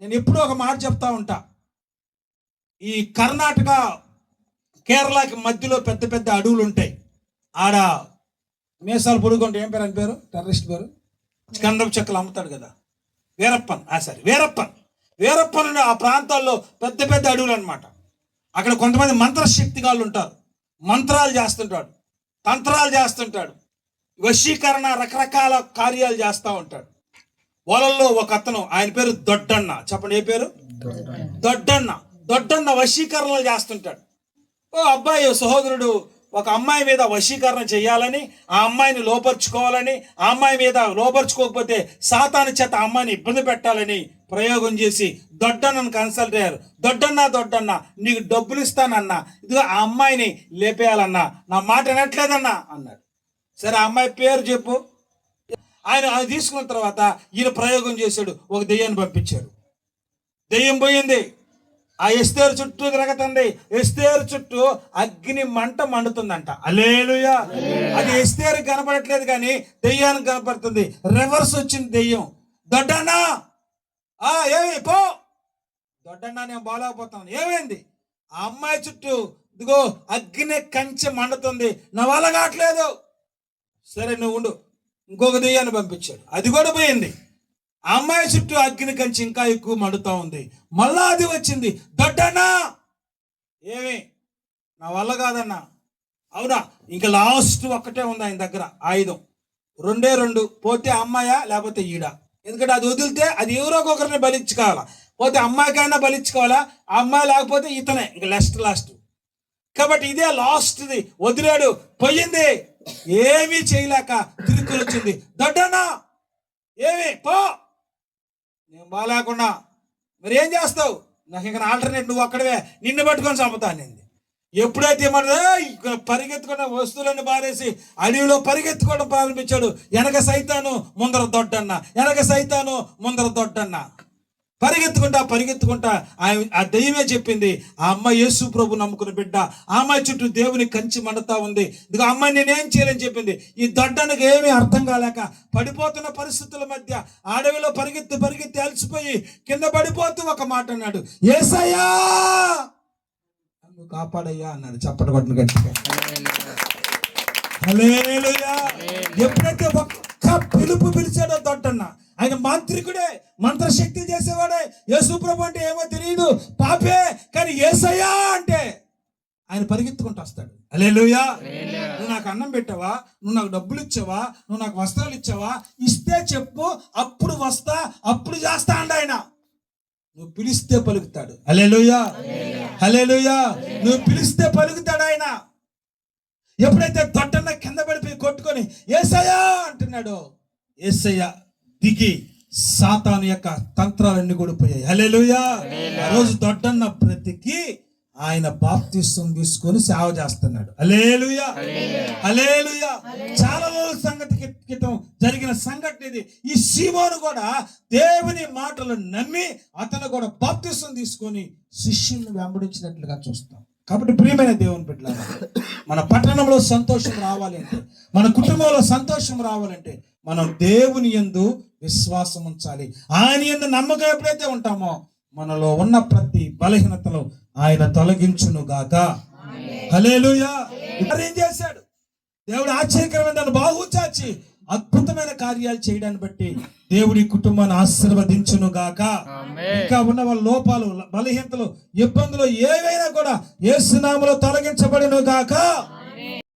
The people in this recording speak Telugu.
నేను ఎప్పుడూ ఒక మాట చెప్తా ఉంటా. ఈ కర్ణాటక కేరళకి మధ్యలో పెద్ద పెద్ద అడవులు ఉంటాయి. ఆడ మేసాలు పొడుగుంటే ఏం పేరు? అని పేరు? టెర్రరిస్ట్ పేరు? గంధపు చెక్కలు అమ్ముతాడు కదా. వీరప్పన్. ఆ సరే. వీరప్పన్. వీరప్పన్ ఆ ప్రాంతాల్లో పెద్ద పెద్ద అడవులు అనమాట అక్కడ కొంతమంది మంత్రశక్తిగాళ్ళు ఉంటారు. మంత్రాలు చేస్తుంటాడు. తంత్రాలు చేస్తుంటాడు. వశీకరణ రకరకాల కార్యాలు చేస్తూ ఉంటాడు. వాళ్ళల్లో ఒక అతను ఆయన పేరు దొడ్డన్న. చెప్పండి ఏ పేరు? దొడ్డన్న. దొడ్డన్న వశీకరణలు చేస్తుంటాడు. ఓ అబ్బాయి సహోదరుడు ఒక అమ్మాయి మీద వశీకరణ చేయాలని ఆ అమ్మాయిని లోపరుచుకోవాలని ఆ అమ్మాయి మీద లోపరుచుకోకపోతే సాతాను చేత అమ్మాయిని ఇబ్బంది పెట్టాలని ప్రయోగం చేసి దొడ్డన్నను కన్సల్ట్ అయ్యారు. దొడ్డన్న దొడ్డన్న నీకు డబ్బులు ఇస్తానన్నా ఇదిగో ఆ అమ్మాయిని లేపేయాలన్నా నా మాట వినట్లేదన్నా అన్నాడు. సరే ఆ అమ్మాయి పేరు చెప్పు. ఆయన అది తీసుకున్న తర్వాత ఈయన ప్రయోగం చేశాడు. ఒక దెయ్యాన్ని పంపించాడు దెయ్యం పోయింది. ఆ ఎస్తేరు చుట్టూ తిరగతుంది. ఎస్తేరు చుట్టూ అగ్ని మంట మండుతుందంట. అలేలుయా అది ఎస్తేరు కనపడట్లేదు కానీ దెయ్యానికి కనపడుతుంది. రివర్స్ వచ్చింది దెయ్యం. దొడ్డన్నా! ఆ ఏమి? పో! దొడ్డన్నా నేను బాగాలేకపోతాను ఏమైంది? ఆ అమ్మాయి చుట్టూ ఇదిగో అగ్ని కంచె మండుతుంది. నా వల్ల కావట్లేదు. సరే నువ్వు ఉండు. ఇంకొక దెయ్యాన్ని పంపించాడు. అది కూడా పోయింది. ఆ అమ్మాయి చుట్టూ అగ్ని కంచి ఇంకా ఎక్కువ మండుతూ ఉంది. మళ్ళా అది వచ్చింది. దొడ్డన్నా! ఏమి? నా వల్ల కాదన్నా. అవునా? ఇంకా లాస్ట్ ఒక్కటే ఉంది ఆయన దగ్గర. ఆయుధం. రెండే రెండు. పోతే అమ్మాయా? లేకపోతే ఈడ. ఎందుకంటే అది వదిలితే అది ఎవరో ఒకరిని బలించుకోవాలా? పోతే అమ్మాయికైనా బలించుకోవాలా? ఆ అమ్మాయి లేకపోతే ఇతనే. ఇంకా లాస్ట్ లాస్ట్ కాబట్టి ఇదే లాస్ట్ది వదిలాడు. పోయింది. ఏమీ చేయలేక తిరుక్కులు వచ్చింది. దొడ్డన్నా ఏమి? పో! నేను బాగాలేకుండా మరి ఏం చేస్తావు? నాకు ఇంకా ఆల్టర్నేట్ నువ్వు అక్కడవే. నిన్ను పట్టుకొని చంపుతాను నేను ఎప్పుడైతే మన పరిగెత్తుకున్న వస్తువులను బారేసి అడవిలో పరిగెత్తుకోవడం ప్రారంభించాడు. వెనక సైతాను ముందర దొడ్డన్న. వెనక సైతాను ముందర దొడ్డన్న. పరిగెత్తుకుంటా పరిగెత్తుకుంటా ఆయన ఆ దెయ్యమే చెప్పింది ఆ అమ్మాయి యేసు ప్రభు నమ్ముకున్న బిడ్డ ఆ అమ్మాయి చుట్టూ దేవుని కంచి మండుతా ఉంది. ఇదిగో అమ్మాయి నేనేం చేయలేని చెప్పింది. ఈ దొడ్డనకు ఏమీ అర్థం కాలేక పడిపోతున్న పరిస్థితుల మధ్య అడవిలో పరిగెత్తి పరిగెత్తి అలసిపోయి కింద పడిపోతూ ఒక మాట అన్నాడు ఏసయ్యా! నన్ను కాపాడయ్యా అన్నాడు. చప్పట కొట్టిన గట్టిగా. ఎప్పుడైతే ఒక్క పిలుపు పిలిచాడో దొడ్డన్న ఆయన మాంత్రికుడే మంత్రశక్తి చేసేవాడే. యేసుప్రభు అంటే ఏమో తెలియదు పాపే కానీ ఏసయ్యా అంటే ఆయన పరిగెత్తుకుంటూ వస్తాడు. అలేలుయా నువ్వు నాకు అన్నం పెట్టావా? నువ్వు నాకు డబ్బులు ఇచ్చావా? నువ్వు నాకు వస్త్రాలు ఇచ్చావా? ఇస్తే చెప్పు అప్పుడు వస్తా అప్పుడు చేస్తా అండి ఆయన. నువ్వు పిలిస్తే పలుకుతాడు. అలేలుయా హలేలుయా నువ్వు పిలిస్తే పలుకుతాడు ఆయన. ఎప్పుడైతే తొట్టన్న కింద పడిపోయి కొట్టుకొని ఏసయ్యా అంటున్నాడో ఏసయ్య దిగి సాతాను యొక్క తంత్రాలన్నీ కూడా పోయాయి. హలేలుయా ఆ రోజు దొడ్డన్న బ్రతికి ఆయన బాప్తిస్తం తీసుకొని సేవ చేస్తున్నాడు. అలేలుయా అలేలుయా చాలా రోజుల సంగతి క్రితం జరిగిన సంఘటన ఇది. ఈ సీమోను కూడా దేవుని మాటలు నమ్మి అతను కూడా బాప్తిస్తం తీసుకొని శిష్యుల్ని వెంబడించినట్లుగా చూస్తాం. కాబట్టి ప్రియమైన దేవుని బిడ్డలారా మన పట్టణంలో సంతోషం రావాలి అంటే మన కుటుంబంలో సంతోషం రావాలంటే మనం దేవుని యందు విశ్వాసం ఉంచాలి. ఆయన యందు నమ్మకం ఎప్పుడైతే ఉంటామో మనలో ఉన్న ప్రతి బలహీనతలు ఆయన తొలగించును గాక హలేలుయా ఏం చేశాడు? దేవుడు ఆశ్చర్యకరమైన దాన్ని బాహు చాచి అద్భుతమైన కార్యాలు చేయడాన్ని బట్టి దేవుడి కుటుంబాన్ని ఆశీర్వదించును గాక ఇంకా ఉన్న వాళ్ళ లోపాలు బలహీనతలు ఇబ్బందులు ఏవైనా కూడా ఏసునామలో తొలగించబడిను గాక